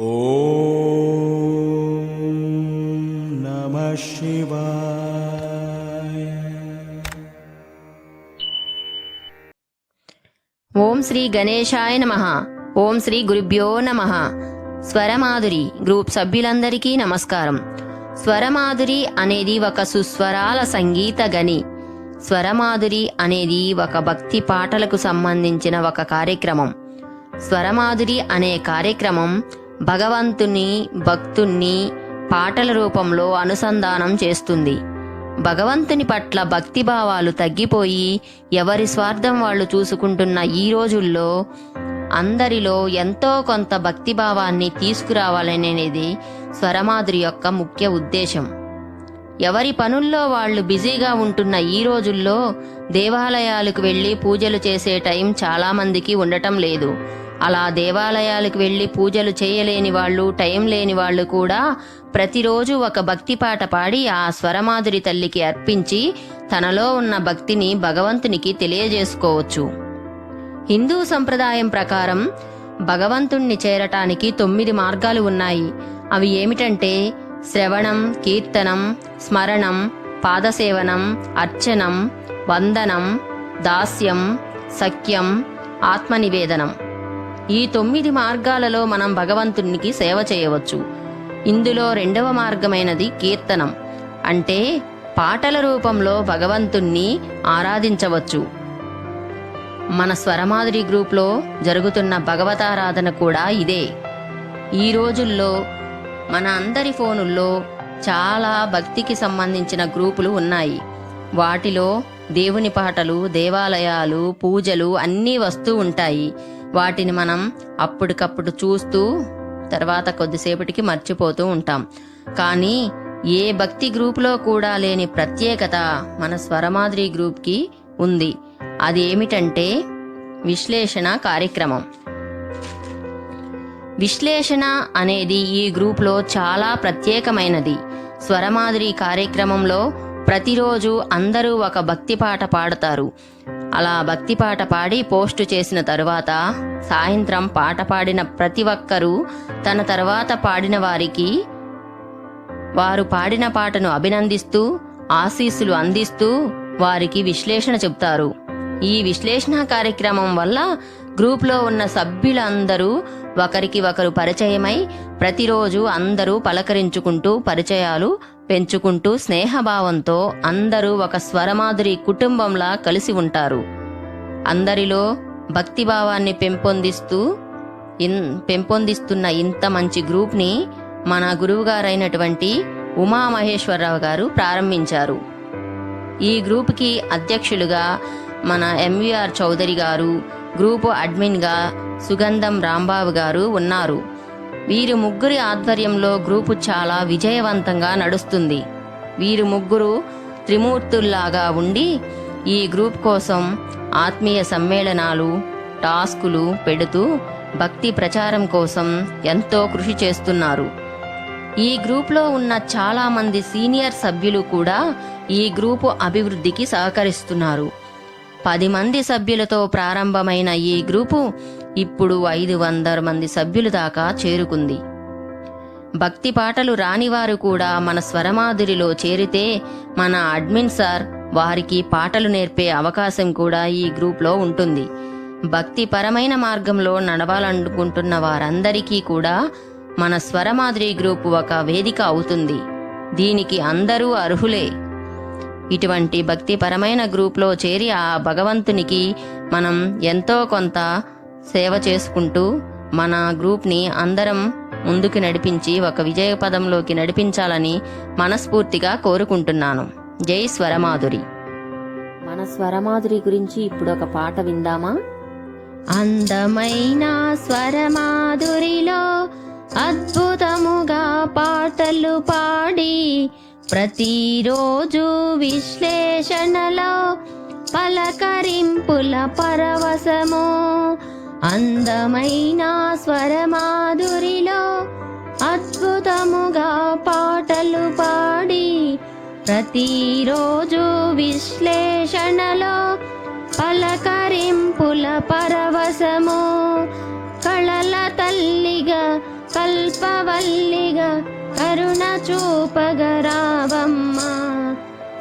నమ ఓం శ్రీ గణేశాయ నమ. ఓం శ్రీ గురుభ్యో నమ. స్వరమాధురి గ్రూప్ సభ్యులందరికీ నమస్కారం. స్వరమాధురి అనేది ఒక సుస్వరాల సంగీత గని. స్వరమాధురి అనేది ఒక భక్తి పాటలకు సంబంధించిన ఒక కార్యక్రమం. స్వరమాధురి అనే కార్యక్రమం భగవంతుని భక్తుణ్ణి పాటల రూపంలో అనుసంధానం చేస్తుంది. భగవంతుని పట్ల భక్తిభావాలు తగ్గిపోయి ఎవరి స్వార్థం వాళ్ళు చూసుకుంటున్న ఈ రోజుల్లో అందరిలో ఎంతో కొంత భక్తిభావాన్ని తీసుకురావాలనేది స్వరమాధురి యొక్క ముఖ్య ఉద్దేశం. ఎవరి పనుల్లో వాళ్ళు బిజీగా ఉంటున్న ఈ రోజుల్లో దేవాలయాలకు వెళ్ళి పూజలు చేసే టైం చాలామందికి ఉండటం లేదు. అలా దేవాలయాలకు వెళ్ళి పూజలు చేయలేని వాళ్ళు టైం లేని వాళ్ళు కూడా ప్రతిరోజు ఒక భక్తి పాట పాడి ఆ స్వరమాధురి తల్లికి అర్పించి తనలో ఉన్న భక్తిని భగవంతునికి తెలియజేసుకోవచ్చు. హిందూ సంప్రదాయం ప్రకారం భగవంతుణ్ణి చేరటానికి తొమ్మిది మార్గాలు ఉన్నాయి. అవి ఏమిటంటే శ్రవణం కీర్తనం స్మరణం పాదసేవనం అర్చనం వందనం దాస్యం సఖ్యం ఆత్మనివేదనం. ఈ తొమ్మిది మార్గాలలో మనం భగవంతునికి సేవ చేయవచ్చు. ఇందులో రెండవ మార్గమైనది కీర్తనం. అంటే పాటల రూపంలో భగవంతుణ్ణి ఆరాధించవచ్చు. మన స్వరమాధురి గ్రూప్లో జరుగుతున్న భగవతారాధన కూడా ఇదే. ఈ రోజుల్లో మన అందరి ఫోనుల్లో చాలా భక్తికి సంబంధించిన గ్రూపులు ఉన్నాయి. వాటిలో దేవుని పాటలు దేవాలయాలు పూజలు అన్నీ వస్తూ ఉంటాయి. వాటిని మనం అప్పటికప్పుడు చూస్తూ తర్వాత కొద్దిసేపటికి మర్చిపోతూ ఉంటాం. కానీ ఏ భక్తి గ్రూపులో కూడా లేని ప్రత్యేకత మన స్వరమాదిరి గ్రూప్కి ఉంది. అది ఏమిటంటే విశ్లేషణ కార్యక్రమం. విశ్లేషణ అనేది ఈ గ్రూప్లో చాలా ప్రత్యేకమైనది. స్వరమాదిరి కార్యక్రమంలో ప్రతిరోజు అందరూ ఒక భక్తి పాట పాడతారు. అలా భక్తి పాట పాడి పోస్టు చేసిన తరువాత సాయంత్రం పాట పాడిన ప్రతి ఒక్కరూ తన తర్వాత పాడిన వారికి వారు పాడిన పాటను అభినందిస్తూ ఆశీస్సులు అందిస్తూ వారికి విశ్లేషణ చెప్తారు ఈ విశ్లేషణ కార్యక్రమం వల్ల గ్రూప్లో ఉన్న సభ్యులందరూ ఒకరికి ఒకరు పరిచయమై ప్రతిరోజు అందరూ పలకరించుకుంటూ పరిచయాలు పెంచుకుంటూ స్నేహభావంతో అందరూ ఒక స్వరమాధురి కుటుంబంలా కలిసి ఉంటారు. అందరిలో భక్తిభావాన్ని పెంపొందిస్తూ ఇన్ పెంపొందిస్తున్న ఇంత మంచి గ్రూప్ని మన గురువుగారైనటువంటి ఉమామహేశ్వరరావు గారు ప్రారంభించారు. ఈ గ్రూప్కి అధ్యక్షులుగా మన ఎంవిఆర్ చౌదరి గారు గ్రూపు అడ్మిన్గా సుగంధం రాంబాబు గారు ఉన్నారు. వీరు ముగ్గురి ఆధ్వర్యంలో గ్రూపు చాలా విజయవంతంగా నడుస్తుంది. వీరు ముగ్గురు త్రిమూర్తుల్లాగా ఉండి ఈ గ్రూప్ కోసం ఆత్మీయ సమ్మేళనాలు టాస్కులు పెడుతూ భక్తి ప్రచారం కోసం ఎంతో కృషి చేస్తున్నారు. ఈ గ్రూప్లో ఉన్న చాలామంది సీనియర్ సభ్యులు కూడా ఈ గ్రూపు అభివృద్ధికి సహకరిస్తున్నారు. పది మంది సభ్యులతో ప్రారంభమైన ఈ గ్రూపు ఇప్పుడు ఐదు వందల మంది సభ్యులు దాకా చేరుకుంది. భక్తి పాటలు రానివారు కూడా మన స్వరమాధురిలో చేరితే మన అడ్మిన్ సార్ వారికి పాటలు నేర్పే అవకాశం కూడా ఈ గ్రూప్లో ఉంటుంది. భక్తి పరమైన మార్గంలో నడవాలనుకుంటున్న వారందరికీ కూడా మన స్వరమాధురి గ్రూప్ ఒక వేదిక అవుతుంది. దీనికి అందరూ అర్హులే. ఇటువంటి భక్తిపరమైన గ్రూప్లో చేరి ఆ భగవంతునికి మనం ఎంతో కొంత సేవ చేసుకుంటూ మన గ్రూప్ని అందరం ముందుకు నడిపించి ఒక విజయ పదంలోకి నడిపించాలని మనస్ఫూర్తిగా కోరుకుంటున్నాను. జై స్వరమాధురి. మన స్వరమాధురి గురించి ఇప్పుడు ఒక పాట విందామా? అందమైన స్వరమాధురిలో అద్భుతముగా పాటలు పాడి ప్రతిరోజు విశ్లేషణలో పలకరింపుల పరవశము అందమైన స్వరమాధురిలో అద్భుతముగా పాటలు పాడి ప్రతిరోజు విశ్లేషణలో పలకరింపుల పరవశము. కళల తల్లిగా కల్పవల్లిగా కరుణ చూపగరావమ్మా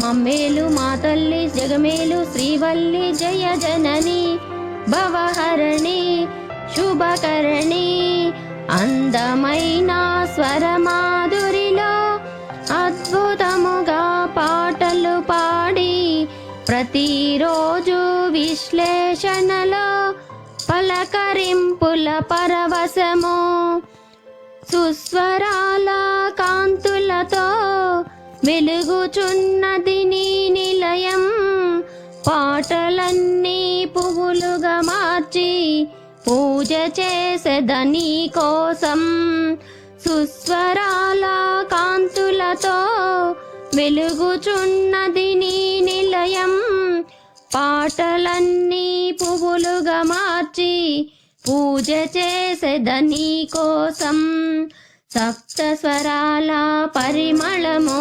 మమ్మేలు మా తల్లి జగమేలు శ్రీవల్లి జయ జనని. భవహరణి శుభకరణి. అందమైన స్వరమాధురిలో అద్భుతముగా పాటలు పాడి ప్రతిరోజు విశ్లేషణలో పలకరింపుల పరవశము. సుస్వరాల కాంతులతో వెలుగుచున్నది నీ నిలయం. పాటలన్నీ పువ్వులుగా మార్చి పూజ చేసేదని కోసం. సుస్వరాల కాంతులతో వెలుగుచున్నది నీ నిలయం. పాటలన్నీ పువ్వులుగా మార్చి పూజ చేసేదని కోసం. సప్త స్వరాల పరిమళము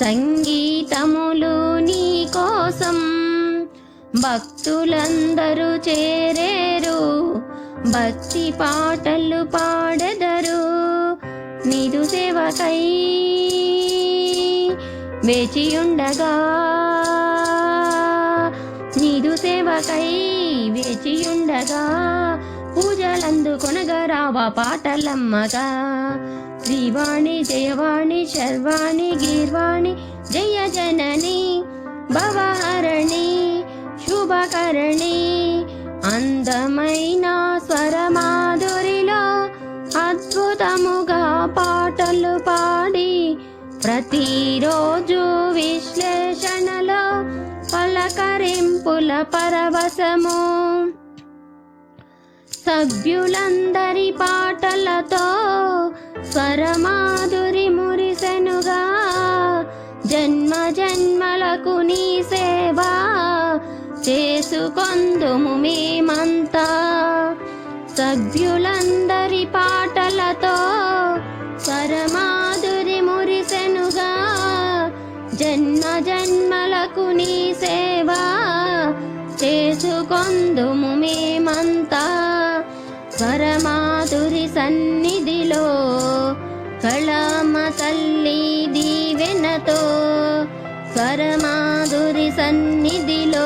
సంగీతములు భక్తులందరూ చేరేరు. భక్తి పాటలు పాడెదరు. నిదు సేవకై వేచియుండగా. నిదు సేవకై వేచియుండగా. పూజలందు కొనగరావా పాటలమ్మగా. శ్రీవాణి జయవాణి శర్వాణి గీర్వాణి జయ జనని భవహరణి శుభకరణి. అందమైన స్వరమాధురిలో అద్భుతముగా పాటలు పాడి ప్రతిరోజు విశ్లేషణలో పలకరింపుల పరవశము. సభ్యులందరి పాటలతో స్వరమాధురి మురిసెనుగా జన్మ జన్మలకు నీ సేవా చేసుకొందుము మేమంతా. సభ్యులందరి పాటలతో స్వరమాధురి మురిసెనుగా. జన్మ జన్మలకు నీ సేవా చేసుకొందుము మేమంతా. స్వరమాధురి సన్నిధిలో కళమ తల్లి దీవెనతో స్వరమాధురి సన్నిధిలో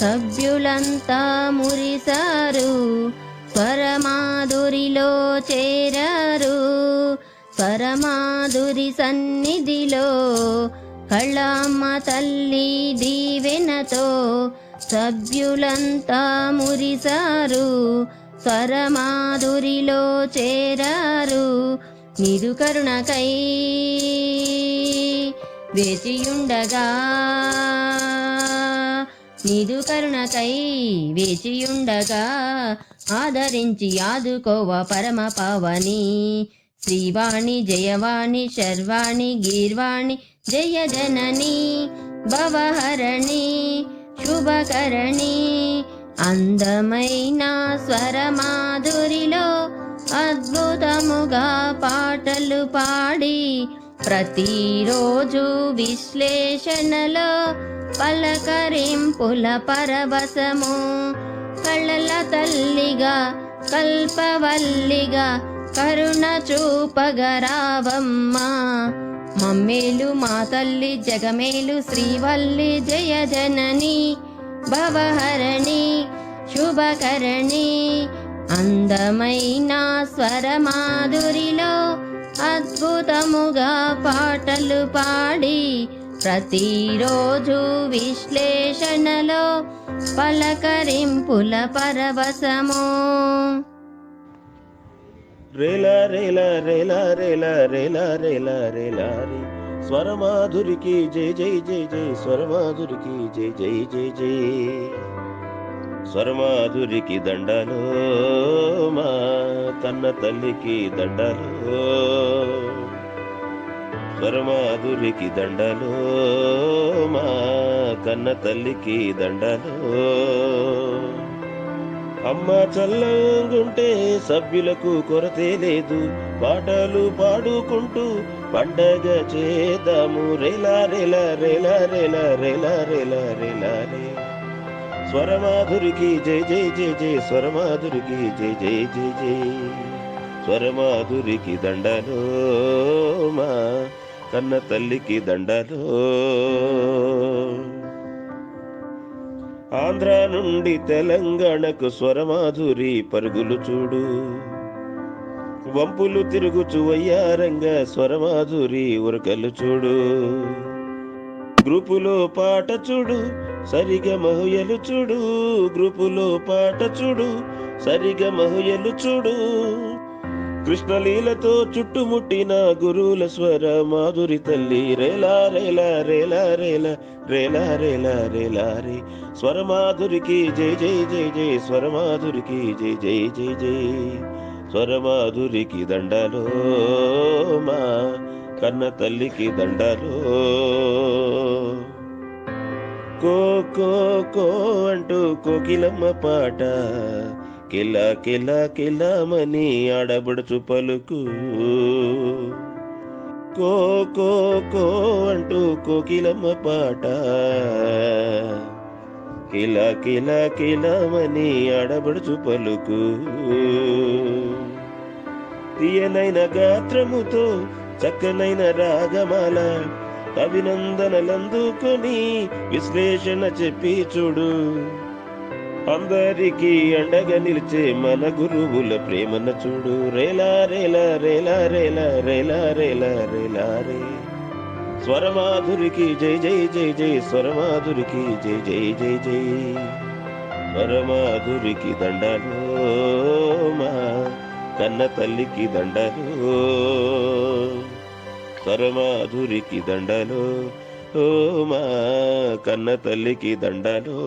సభ్యులంతా మురిసారు. స్వరమాధురిలో చేరారు. స్వరమాధురి సన్నిధిలో కళమ్మ తల్లి దీవెనతో సభ్యులంతా మురిసారు. స్వరమాధురిలో చేరారు. నిదు కరుణకై వేచియుండగా నీదు కరుణకై వేచియుండగా ఆదరించి ఆదుకోవ పరమ పావని. శ్రీవాణి జయవాణి శర్వాణి గీర్వాణి జయ జనని భవహరణి శుభకరణి. అందమైన స్వరమాధురిలో అద్భుతముగా పాటలు పాడి ప్రతిరోజు విశ్లేషణలో పలకరింపుల పరవశము. కళ్ళల తల్లిగా కల్పవల్లిగా కరుణ చూపగరావమ్మా మమ్మేలు మా తల్లి జగమేలు శ్రీవల్లి జయ జనని భవహరణి శుభకరణి. అందమైన స్వరమాధురిలో అద్భుతముగా పాటలు పాడి ప్రతిరోజు విశ్లేషణలో పలకరింపుల పరవశము. రేల రేల రేల రేల రేల రేల రేల రే. స్వరమాధురికి జై జై జై జై. స్వరమాధురికి జై జై జై జై. స్వరమాధురికి దండలో మా కన్న తల్లికి దండాలు. స్వరమాధురికి దండలో మా కన్న తల్లికి దండలో. అమ్మ చల్లంగుంటే సభ్యులకు కొరతే లేదు పాటలు పాడుకుంటూ పండగ చేద్దాము. రేలా రేలా రేలా రేలా రేలా రేలా రేలా రే. స్వరమాధురికి జై జై జై జై స్వరమాధురికి జై జై జై జై. స్వరమాధురికి దండలో మా కన్న తల్లికి దండలో. ఆంధ్ర నుండి తెలంగాణకు స్వరమాధురి పరుగులు చూడు. వంపులు తిరుగుచు వయ్యారంగా స్వరమాధురి ఉరకలు చూడు. గ్రూపులో పాట చూడు సరిగ మహుయలు చూడు. గ్రూపులో పాట చూడు సరిగ మహుయలు చూడు. కృష్ణలీలతో చుట్టుముట్టిన గురువుల స్వర మాధురి తల్లి రేలా రేలా రేలా రేలా రేలా రేలా రేలా రే. స్వరమాధురికి జై జై జై జై స్వరమాధురికి జై జై జై జై. స్వరమాధురికి దండలో మా కన్న తల్లికి దండలో. కో కో కో అంటూ కోకిలమ్మ పాట కిల కిల కిలమని ఆడబడుచు పలుకు. కో కో కో అంటూ కోకిలమ్మ పాట. కిల కిల కిలమని ఆడబడుచు పలుకు. తీయనైన గాత్రముతో చక్కనైన రాగమాల అభినందనలందుకొని విశ్లేషణ చెప్పి చూడు. అందరికీ అండగా నిలిచే మన గురువుల ప్రేమన చూడు. రేలా రేలా రేలా రేలా రేలా రేలా రేలా రే. స్వరమాధురికి జై జై జై జై స్వరమాధురికి జై జై జై జై. స్వరమాధురికి దండలో మా కన్న తల్లికి దండలో. స్వరమాధురికి దండలో ఓ మా కన్న తల్లికి దండలో.